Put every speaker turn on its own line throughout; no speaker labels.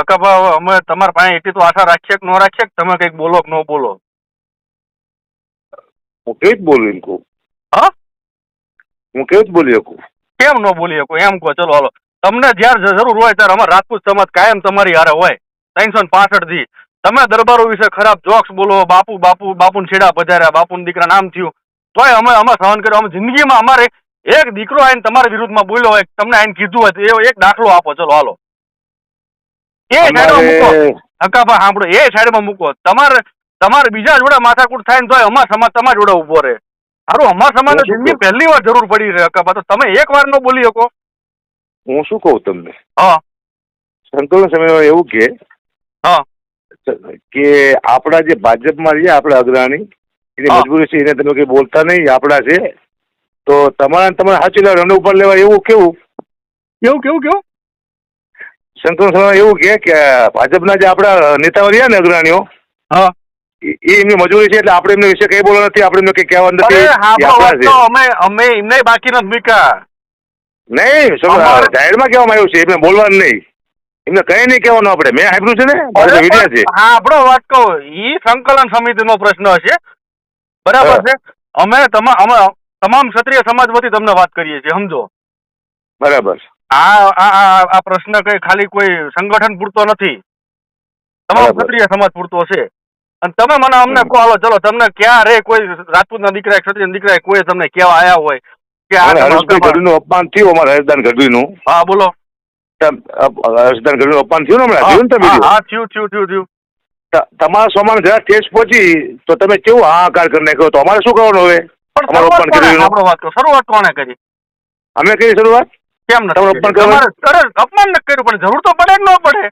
હકાભા અમે તમારા પાસે એટલી તો આશા રાખીએ કે ન રાખીએ કે તમે કંઈક બોલો કે ન બોલો?
હું કઈ જ બોલું એમ કહું
હા?
હું કેવી જ બોલી શકું?
કેમ ન બોલી શકું? એમ કહો ચલો હાલો. તમને જ્યારે જરૂર હોય ત્યારે અમારે રાજપૂત સમાજ કાયમ તમારી હારે હોય. ત્રણસો ને પાસઠથી તમે દરબારો વિશે ખરાબ જોક્સ બોલો બાપુ બાપુ બાપુને છેડા પધાર્યા બાપુ દીકરા નામ થયું. તોય અમે અમે સહન કર્યો. અમે જિંદગીમાં અમારે એક દીકરો આવીને તમારા વિરુદ્ધમાં બોલ્યો હોય તમને આઈને કીધું હોય એ એક દાખલો આપો. ચલો હાલો. એ સાઈડમાં મૂકો. હકાભા સાંભળો. એ સાઈડમાં મૂકો. તમારે તમારે બીજા જોડે માથાકૂટ થાય ને તો અમાર સમાજ તમારા જોડે ઊભો રહે. સારું અમાર
સમાજ
જિંદગી પહેલી વાર જરૂર પડી રહે હકાભા તો તમે એક વાર ન બોલી શકો.
હું શું કહું તમને?
હા.
સંકલન સમય એવું કે
હા.
કે આપણા જે ભાજપમાં છે આપણા અગ્રણી એની. મજબૂરી છે એને તમે કઈ બોલતા નહીં આપણા છે. તો તમારા તમારે સાચી લેવા રન ઉપર લેવા એવું કેવું?
કેવું કેવું કેવું?
સમયમાં એવું કે કે ભાજપના જે આપણા નેતાઓ રહ્યા ને અગ્રણીઓ
હા.
એ એમની મજૂરી છે એટલે આપણે એમના વિશે કઈ બોલવા નથી આપણે એમને કઈ કહેવા નથી
અમે અમે એમને બાકી નથી મૂક્યા.
નહીં જાહેરમાં કહેવામાં આવ્યું છે એમને બોલવાનું નહીં. એમને કઈ નહીં કહેવાનું આપણે. મેં સાંભળ્યું છે ને મારે વિડિયા છે.
હા આપણો વાત કહો એ સંકલન સમિતિનો પ્રશ્ન હશે. બરાબર છે? અમે તમામ અમે તમામ ક્ષત્રિય સમાજ વતી તમને વાત કરીએ છીએ સમજો.
બરાબર
આ આ આ પ્રશ્ન કઈ ખાલી કોઈ સંગઠન પૂરતો નથી. તમામ ક્ષત્રિય સમાજ પૂરતો છે. અને તમે મને અમને કહો હાલો ચલો તમને ક્યારે કોઈ રાજપૂતના દીકરા ક્ષત્રિય દીકરા કોઈ તમને કેવા આયા હોય? કે આ
અપમાન થયું અમારા હર્ષદાન ગઢવીનું.
હા બોલો.
હર્ષદાન ગઢવીનું અપમાન થયું ને હમણાં?
હા
થયું ને
હા, થયું? થયું થયું થયું
તમારા સમાન જરા ટેસ્ટ પહોંચી તો તમે કેવું હાહાકાર કરી નાખ્યો? તો અમારે શું કરવાનું હવે? અમારું અપમાન કર્યું
વાત કહો શરૂઆત કોણે કરી?
અમે કઈ શરૂઆત?
કેમ નથી તમારે અરે અપમાન નથી કર્યું પણ જરૂર તો પડે કે ન પડે?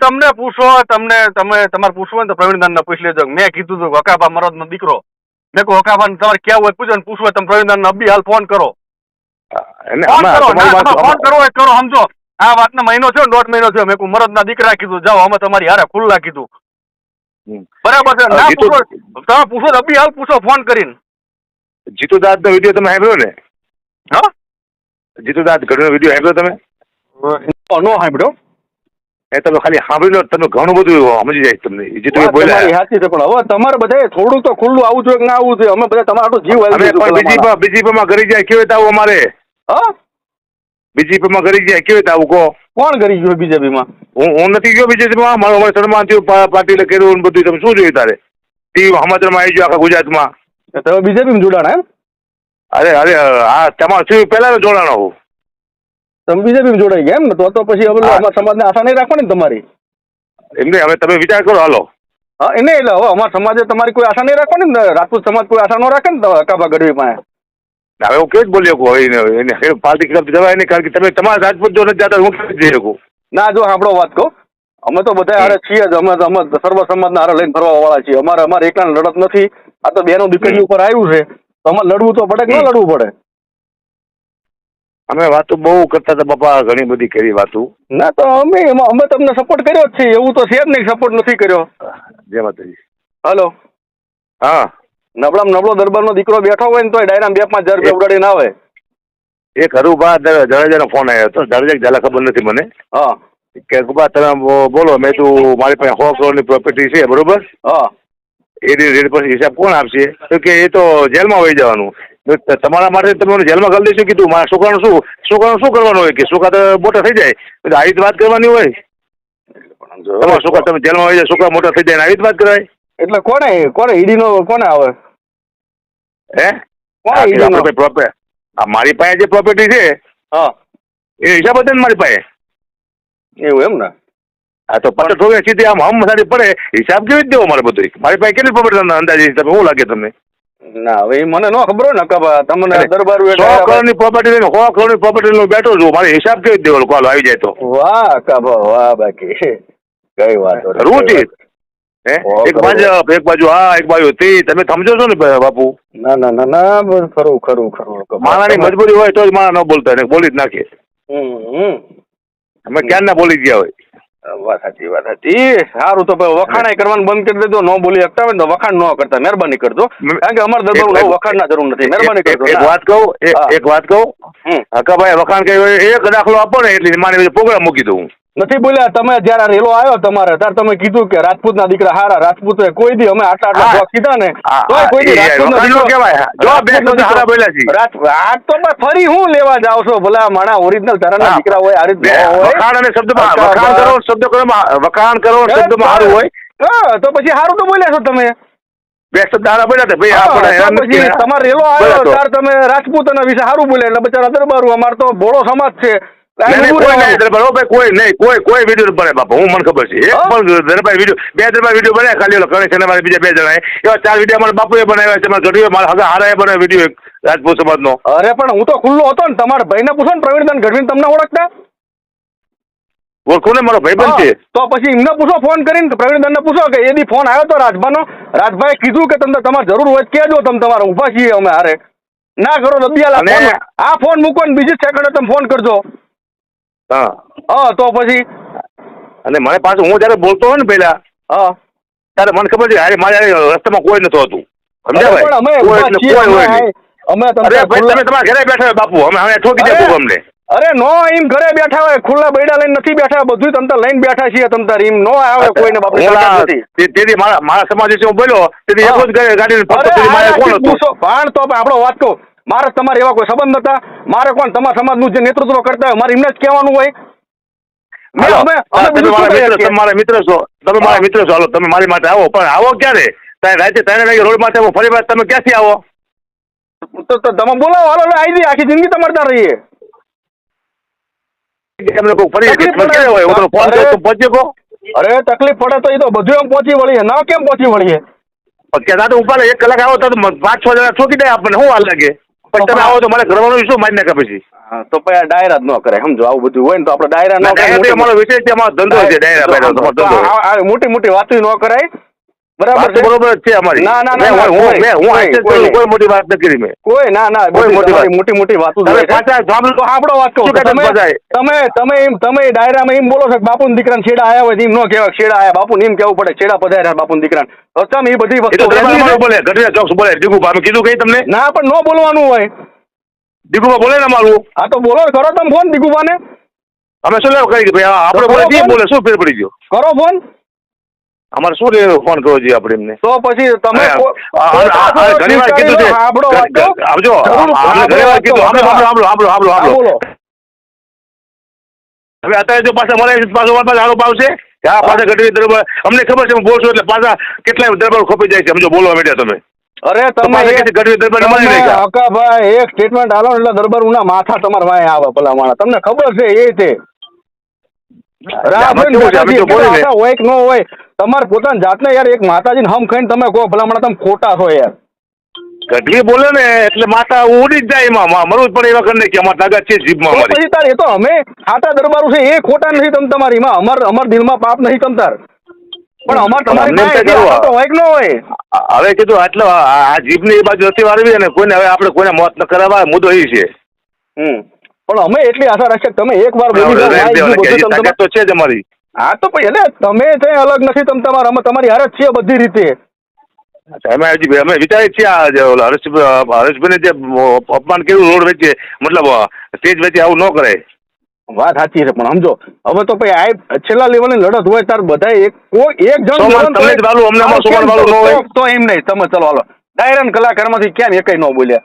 તમને પૂછો તમને તમે તમારે પૂછવું ને પ્રવીણદાન ને પૂછી લેજો. મેં કીધું હતું અકાબા મરદ નો દીકરો. મેં કહું અકાભા તમારે ક્યાં હોય? પૂછો ને પૂછવું તમે પ્રવીણદાન ને હાલ ફોન કરો. ફોન કરો ના,
વાત-
કરો સમજો. આ વાતનો મહિનો છે ને દોઢ મહિનો છે મેં મરદ ના દીકરા કીધું. જાઓ અમે તમારી હારે ખુલ્લા કીધું. બરાબર છે. ના પૂછો. તમે પૂછો તો હાલ પૂછો ફોન કરીને.
જીતુ દાદનો વીડિયો તમે સાંભળ્યો ને?
હા?
જીતુ દાદ ગઢવીનો વીડિયો સાંભળ્યો તમે?
નો સાંભળ્યો.
એ તમે ખાલી સાંભળી લો તમે ઘણું બધું સમજી જાય તમને. જીતુ બોલ્યા.
સાચી છે પણ હવે તમારે બધા થોડું તો ખુલ્લું આવવું જોઈએ કે ના આવું જોઈએ? અમે બધા તમારો જીવ
પણ બીજી બીજી માં કરી જાય કેવી રીતે આવું અમારે.
હા?
બીજી માં કરી જાય કેવી આવું કહો?
કોણ કરી ગયું બીજેપીમાં
હું હું નથી ગયો બીજેપીમાં મારું અમારે સન્માન થયું પા- પાટીલે કર્યું બધું તમે શું જોયું તારે? ટીવી સમાચારમાં આવી ગયો આખા ગુજરાતમાં.
તમે બીજેપીમાં જોડાણા એમ?
અરે અરે આ તમારે શું પહેલા જોડાણો હું.
તમે બીજેપીમાં જોડાઈ ગયા એમ ને તો તો પછી હવે સમાજને આશા નહીં રાખવાની તમારી?
એમને હવે તમે વિચાર કરો હાલો.
હા એને એટલે હવે અમારા સમાજે તમારી કોઈ આશા નહીં રાખવાની ને રાજપૂત સમાજ કોઈ આશા ન રાખે ને તો અકાબા ગઢવી પાસે.
હવે હું કેવી જ બોલી શકું હવે એને પાર્ટી ખિલાફ જવાય નહીં કારણ કે તમે તમારા રાજપૂત જો નથી જતા હું કેવી જઈ શકું?
ના જો સાંભળો વાત કહું. અમે તો બધા હારે છીએ જ અમે તો અમે સર્વ સમાજના હારે લઈને ફરવા વાળા છીએ. અમારે અમારે એકલા લડત નથી. આ તો બેનો દીકરી ઉપર આવ્યું છે. તો અમારે લડવું તો પડે કે ન લડવું પડે?
અમે વાતો બહુ કરતા હતા બાપા ઘણી બધી કરી વાતો.
ના તો અમે એમાં અમે તમને સપોર્ટ કર્યો જ છે. એવું તો છે જ નહીં સપોર્ટ નથી કર્યો.
જય માતાજી.
હલો
હા.
નબળામાં નબળો દરબારનો દીકરો બેઠો હોય ને તો ડાયરામ બે પાંચ હજાર રૂપિયા ઉડાડીને આવે.
એક હરુભા જડેજાનો ફોન આવ્યો હતો. જડેજા જલા ખબર નથી મને.
હા.
કે ગુબા તમે બોલો મેં તું મારી પાસે સો કરોડની પ્રોપર્ટી છે બરોબર?
હા.
એ રેટ પર હિસાબ કોણ આપશે? તો કે એ તો જેલમાં વહી જવાનું. તમારા માટે તમે જેલમાં કરી દઈશું કીધું. મારા છોકરાનું શું છોકરાનું શું કરવાનું હોય? કે છોકરા તો મોટા થઈ જાય. આવી જ વાત કરવાની હોય. તમારા છોકરા તમે જેલમાં વહી જાય છોકરા મોટા થઈ જાય ને આવી જ વાત કરાય.
એટલે કોને કોને ઈડીનો કોને આવે?
હે? આપણે પ્રોપર આ મારી પાસે જે પ્રોપર્ટી છે
હા.
એ હિસાબ હતો ને મારી પાસે.
એવું એમ ને?
હા તો પચાસ રૂપિયા સીધી આમ હમ સારી પડે હિસાબ કેવી રીતે દેવો મારે બધું મારી પાસે કેટલી પ્રોપર્ટી અંદાજે તમે શું લાગે તમને?
ના હવે મને ન ખબર હોય ને કબા તમને દરબાર
સો કરોડની પ્રોપર્ટી લઈને સો કરોડની પ્રોપર્ટી લઈને બેઠો છું મારે હિસાબ કેવી દેવાનો? કોલ આવી જાય તો.
વાહ કબા વાહ બાકી. કઈ વાત
રૂચિ હે? એક. બાજુ એક બાજુ હા એક બાજુ. તે તમે સમજો છો ને બાપુ?
ના ના ના ના ખરું ખરું ખરું.
માણાની મજબૂરી હોય તો જ માણા ન બોલતા ને બોલી જ નાખે.
હમ, હમ.
અમે ક્યાં ના બોલી ગયા હોય?
વાત સાચી વાત સાચી. સારું તો વખાણ કરવાનું બંધ કરી દેજો ન બોલી શકતા હોય ને તો વખાણ ન કરતા મહેરબાની કરજો. કારણ કે અમારે દરબાર
વખાણ
ના જરૂર નથી મહેરબાની કરજો
એક વાત કહું. એક વાત કહું? હકાભાઈ વખાણ કહ્યું એક દાખલો આપો ને એટલે મારે પ્રોગ્રામ મૂકી દઉં
નથી બોલ્યા તમે જયારે રેલો આવ્યો તમારે ત્યારે તમે કીધું કે રાજપૂતના દીકરા હારા રાજપૂત કોઈ દી અમે આટલા આટલા બોક્સ કીધા ને
હા,
કોઈ દી
હા, વખાણ નો
દીકરો-
કહેવાય. જો બે શબ્દ હારા બોલ્યા છે.
આ તો ફરી હું લેવા જાવ છો ભલા માણા ઓરિજિનલ
તારા.
દીકરા હોય આ રીત ન.
વખાણ અને શબ્દમાં વખાણ કરો શબ્દ કરો વખાણ કરો શબ્દમાં સારું હોય
હા તો પછી સારું તો બોલ્યા છો તમે
બે શબ્દ હારા બોલ્યા હતા ભાઈ આપણે
તો. તમારે રેલો આવ્યો
તો.
ત્યારે તમે રાજપૂત વિશે સારું બોલ્યા એટલે બચારા દરબારું અમાર તો ભોળો સમાજ છે
કોઈ નહીં, ભાઈ, કોઈ કોઈ કોઈ વીડિયો બને બાપા હું મને ખબર છે. એક પણ દરબાર વીડિયો બે દરબાર વીડિયો બને ખાલી ઓલો ગણેશ અને બીજા બે જણા એવા ચાર વીડિયો મારા બાપુએ બનાવ્યા છે મારા ગઢવીએ મારા હગા હારાએ બનાવ્યો વીડિયો એક રાજપૂત સમાજનો.
અરે પણ હું તો ખુલ્લો હતો ને તમારા ભાઈને પૂછો ને પ્રવીણદાન ગઢવીને તમને ઓળખતા?
ઓળખો ને મારો ભાઈબંધ છે.
તો પછી એમને પૂછો ફોન કરીને પ્રવીણદાનને પૂછો કે એની ફોન આવ્યો તો રાજભાનો? રાજભાઈ કીધું કે તમને તમારે જરૂર હોય કહેજો તમે તમારે ઊભા છીએ અમે હારે. ના કરો ફોન આ ફોન મૂકો ને બીજી સેકન્ડે તમે ફોન કરજો.
હા.
હા તો પછી?
અને મને પાછું હું જયારે બોલતો હોય ને પેલા
હા.
ત્યારે મને ખબર છે અરે મારે રસ્તામાં કોઈ નતું હતું.
અમે
તમે તમારા ઘરે બેઠા હોય બાપુ અમે હવે ઠોકી દેવું અમને.
અરે નો એમ ઘરે બેઠા હોય ખુલ્લા બૈડા લઈને નથી બેઠા બધું તમતા લઈને બેઠા છીએ તમતાર એમ નો આવે કોઈને
તે- તેથી મારા મારા સમાજ વિશે હું બોલ્યો તેથી એક જ ગાડી- ગાડીને ફરતો
અરે
તેથી મારે
આ
કોણ હતું?
પણ તો આપણો વાત કહું. મારે તમારે એવા કોઈ સંબંધ હતા મારે કોણ? તમારા સમાજનું જે નેતૃત્વ કરતા હોય મારે એમને જ કહેવાનું હોય.
હાલો, મારા મિત્ર છો? તમે મારા મિત્ર છો. હાલો તમે મારી માટે આવો. પણ આવો ક્યારે? તારે રાતે ત્રણ વાગે રોડ માટે આવો. ફરી વાર તમે ક્યાંથી આવો?
તો તમે બોલાવો. હાલો હાલો, આવી આખી જિંદગી તમારે ત્યાં રહીએ.
એમને કોઈ ફરી હોય? હું ફોન
અરે.
તો પહોંચી
અરે તકલીફ પડે તો એ તો બધું એમ પહોંચી વળીએ. ના કેમ પહોંચી વળીએ?
પણ તો ઉપાડે એક કલાક આવો તો પાંચ છ જણા છોકી દે આપણને. શું વાર લાગે? પણ તમે આવો તો મારે કરવાનું શું મારી નાખે પછી?
તો પછી આ ડાયરા જ ન કરે. સમજો આવું બધું હોય ને તો આપણે ડાયરા ન કરે.
અમારો વિષય છે અમારો ધંધો છે ડાયરા
મોટી મોટી વાતો ન કરાય. બરાબર
વાત
છે?
તો બરોબર છે અમારી.
ના, ના, ના,
હું મેં- હું આશ્ચર્ય
કોઈ
કરું,
નહીં.
કોઈ મોટી વાત નથી કરી મેં.
કોઈ ના ના
કોઈ મોટી વાત.
મોટી મોટી વાતો
તમે પાછા સાંભળો
આપણો વાત કહું તમે તમે તમે એમ તમે ડાયરામાં એમ બોલો છો કે બાપુ દીકરાને છેડા આયા હોય એમ ન કહેવાય છેડા આયા. બાપુ એમ કેવું પડે છેડા પધાર્યા બાપુ દીકરાને. એ બધી વસ્તુ.
બોલે ચોક્સ બોલે. દીગુભા કીધું કઈ તમને?
ના પણ ન બોલવાનું હોય.
દીગુભા બોલે ને મારું
આ તો બોલો કરો તમે ફોન દીકુબાને
અમે શું લેવા કરી? ભાઈ આપણે બોલે બોલે શું ફેર પડી ગયો?
કરો ફોન.
અમારે શું લેવાનો ફોન કરવો જોઈએ આપણે એમને?
તો પછી તમે
ઘણી વાર કીધું છે. આવજો ઘણી વાર કીધું. સાંભળો સાંભળો સાંભળો સાંભળો સાંભળો હવે અત્યારે જો પાછા મળે પાછો પાસે આરોપ આવશે. હા. આ પાછા ઘટવી દરબાર અમને ખબર છે હું બોલશું એટલે પાછા કેટલાય દરબાર ખોપી જાય છે સમજો બોલવા માંડ્યા તમે.
અરે તમે. હકાભાઈ એક સ્ટેટમેન્ટ આલો એટલે એટલે દરબારુના માથા તમારા વાય આવે ભલા માણસ. તમને ખબર છે એ તે
આમાં કેવું છે, અમે તો બોલીએ ને.
રાહ હોય કે ન હોય? તમારે પોતાની જાતને યાર એક માતાજીને હમ ખાઈને તમે કહો ભલા માણસ તમે ખોટા છો યાર.
ગઢવી બોલે ને એટલે માતા ઉડી જ જાય એમાં. મારું મરવું પણ એ એવા કરી કે અમારે તાકાત છે જીભમાં
પછી તાર એ તો અમે ખાટા દરબારું છે એ ખોટા નથી તમ તમારી. માં અમાર અમાર દિલમાં પાપ નથી તમ તાર. પણ અમાર તમારી હોય કે ન હોય?
હવે કીધું આટલો આ આ જીભની એ બાજુ નથી વાળવી અને કોઈને હવે આપણે કોઈને મોત ન કરાવવા મુદ્દો એ છે.
હમ. પણ અમે એટલી આશા રાખીએ તમે એક વાર બોલી તમ
તો છે જ અમારી.
હા તો પછી એટલે તમે કઈ અલગ નથી તમે તમારા અમે તમારી હારે જ છીએ બધી રીતે.
અમે હજી અમે વિચારીએ છીએ આ હરેશ હરેશભાઈને જે અપમાન કર્યું રોડ વેચે મતલબ સ્ટેજ વેચે આવું ન કરાય.
વાત સાચી છે પણ સમજો હવે તો પછી આ છેલ્લા લેવલની લડત હોય તાર બધા એક કોઈ એક જણ હોય,
જ વાલું, અમને
તો- એમ નહીં તમે ચલો હાલો. ડાયરન કલાકારમાંથી કેમ એકઈ ન બોલ્યા.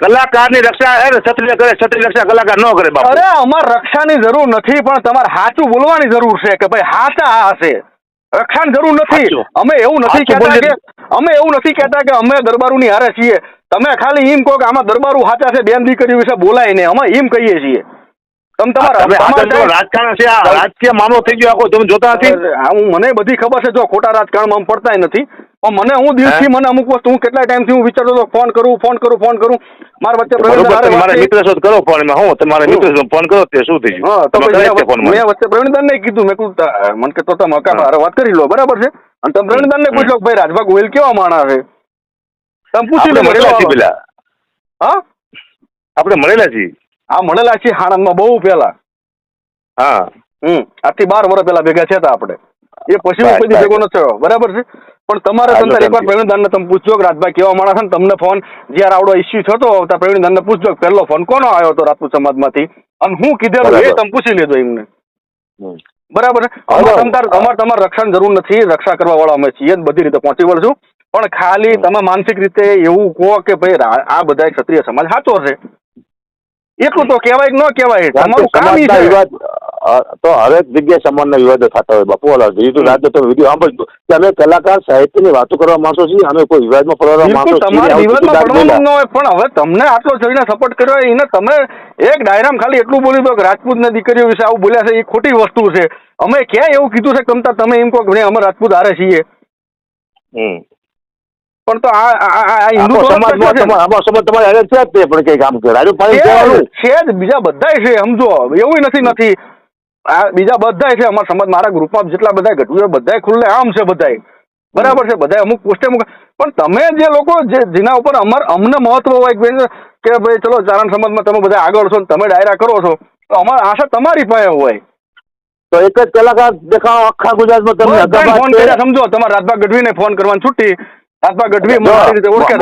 કલાકારની રક્ષા ક્ષત્રિય કરે ક્ષત્રિય રક્ષા કલાકાર ન કરે બાપુ.
અરે અમાર રક્ષાની જરૂર નથી પણ તમારે સાચું બોલવાની જરૂર છે કે ભાઈ હાચા આ હશે રક્ષાની જરૂર નથી. અમે એવું નથી કહેતા કે અમે એવું નથી કહેતા કે અમે દરબારુની હારે છીએ. તમે ખાલી એમ કહો કે આમાં દરબારું હાચા છે બેન દીકરી વિશે બોલાય ને અમે એમ કહીએ છીએ. તમે તમારા
રાજકારણ છે આ રાજકીય મામલો થઈ ગયો આખો તમે જોતા નથી?
હું મને બધી ખબર છે જો ખોટા રાજકારણમાં પડતાય નથી. મને હું દિલથી
મને
અમુક વસ્તુ હું કેટલા ટાઈમથી હું વિચારતો હતો ફોન કરું ફોન કરું ફોન કરું. મારા વચ્ચે
મારા મિત્ર શોધ કરો ફોનમાં હું તમારા મિત્ર શોધ ફોન કરો તે શું થઈ ગયું?
હા તો મેં મેં વચ્ચે પ્રવીણદાન ને કીધું મેં કીધું મને કે તો તમે હકા વાત કરી લો બરાબર છે? અને તમે પ્રવીણદાન ને પૂછો ભાઈ રાજભા ગોયલ કેવા માણસ છે? તમે પૂછી લો
મળેલા છીએ
પેલા.
પેલા
હા?
આપણે મળેલા છીએ.
આ મળેલા છે આણંદમાં બહુ પહેલા.
હા.
હમ આજથી બાર વર્ષ પહેલા ભેગા થયા હતા આપણે. એ પછી હું ભેગો નથી થયો બરાબર છે? પણ તમારા
I
એકવાર
પ્રવીણ
પ્રવીણદાનને તમે પૂછજો કે રાજભાઈ કેવા માણસ ને તમને ફોન જ્યારે આવડો ઇસ્યુ થતો ત્યાં પ્રવીણદાનને પૂછજો કે પહેલો ફોન કોનો આવ્યો હતો રાજપૂત સમાજમાંથી? અને હું કીધેલું એ. તમે પૂછી લેજો એમને. બરાબર અમારે તમારે રક્ષણ જરૂર નથી રક્ષા કરવા વાળા અમે છીએ બધી રીતે પહોંચી વળશું. પણ ખાલી તમે માનસિક રીતે એવું કહો કે ભાઈ આ બધા ક્ષત્રિય સમાજ સાચો છે. એટલું તો કહેવાય કે ન કહેવાય. તમારું કામ છે.
વિવાદ તો હરેક જગ્યાએ સમાજના વિવાદો થતા હોય. બાપુ ઓલા બીજું રાતે તો વીડિયો સાંભળજો કે અમે કલાકાર સાહિત્યની વાતો કરવા માંગો છીએ અમે કોઈ વિવાદમાં પડવા માણસો
બિલકુલ
છીએ
વિવાદમાં પડવાનું ન હોય. પણ હવે તમને આટલો જઈને સપોર્ટ કર્યો એને તમે એક ડાયરામ ખાલી એટલું બોલ્યું તો કે રાજપૂતની દીકરીઓ વિશે આવું બોલ્યા છે એ ખોટી વસ્તુ છે. અમે ક્યાં એવું કીધું છે તમતા તમે એમ કહો કે અમે રાજપૂત હારે છીએ.
હમ.
પણ તો આ હિન્દુ છે.
સમાજ તમારે હારે છે જ તે પણ કઈ કામ કરે રાજુ
છે જ, બીજા બધા છે સમજો એવું નથી નથી. આ બીજા બધા છે અમારા સમાજ મારા ગ્રુપમાં જેટલા બધા ઘટવું બધા ખુલ્લે આમ છે બધા બરાબર છે બધા અમુક પોસ્ટે મૂકે પણ તમે જે લોકો જે જેના ઉપર અમાર અમને મહત્વ હોય કે ભાઈ ચલો ચારણ સમાજમાં તમે બધા આગળ છો તમે ડાયરા કરો છો તો અમારે આશા તમારી પાસે હોય.
તો એક જ કલાકાર દેખાવ આખા ગુજરાતમાં તમે
ફોન કર્યા
કરી.
સમજો તમારે રાજભા ગઢવીને ફોન કરવાની છૂટી. રાજભા ગઢવી મારી રીતે ઓળખે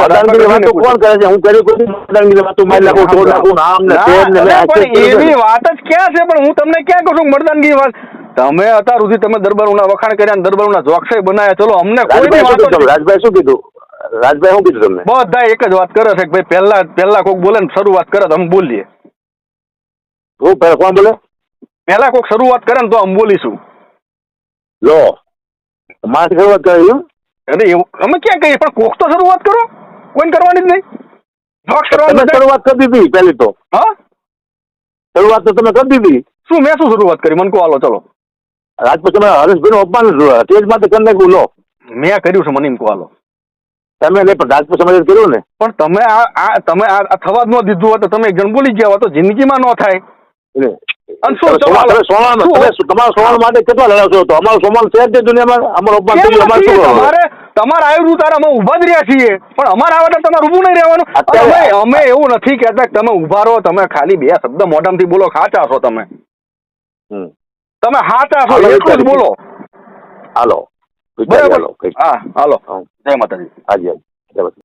કોણ કરે છે? હું કરી કોઈ વાતો મારી નાખું તોડ નાખું આમ ને તેમ ને
એવી વાત જ ક્યાં છે? પણ હું તમને ક્યાં કહું છું મરદાનગી વાત? તમે અત્યાર સુધી તમે દરબારોના વખાણ કર્યા દરબારોના જોક્ષય બનાવ્યા ચલો અમને
શું
વાતો
રાજભાઈ શું કીધું? રાજભાઈ શું કીધું તમને?
બધા એક જ વાત કરે છે કે ભાઈ પહેલા પહેલા કોક બોલે ને શરૂઆત કરે તો અમે બોલીએ.
હું પહેલા કોણ બોલે?
પહેલા કોક શરૂઆત કરે ને તો અમે બોલીશું.
લો મારી શરૂઆત કરી?
અરે એવું અમે ક્યાં કહીએ? પણ કોક તો શરૂઆત કરો. કોઈ કરવાની જ નહીં.
તમે શરૂઆત કરી દીધી પહેલી તો.
હા?
શરૂઆત તો તમે કરી દીધી.
શું મેં શું શરૂઆત કરી? મને કહો હાલો ચલો.
રાજપૂત તમે હરેશભાઈ નું અપમાન તેજ માટે કરી નાખ્યું લો.
મેં કર્યું છે મને એમ કહો હાલો.
તમે નહીં પણ રાજપૂત સમાજ કર્યું ને.
પણ તમે આ તમે આ થવા જ ન દીધું હોત તો તમે એક જણ બોલી ગયા હોત તો જિંદગીમાં ન થાય.
તમારા સોમાન માટે કેટલા લડાવશો તો અમારો સોમાન છે જ દુનિયામાં. અમારો અપમાન અમારે?
તમારે આવ્યું તારે અમે ઊભા જ રહ્યા છીએ. પણ અમારે આવે તમારે ઊભું નહીં રહેવાનું. અમે અમે એવું નથી કહેતા કે તમે ઊભા રહો તમે ખાલી બે શબ્દ મોઢામાંથી બોલો ખાચા છો તમે. તમે હાચા છો એટલું જ બોલો.
હાલો.
બરાબર? હા હાલો. જય માતાજી.
હાજી હાજી.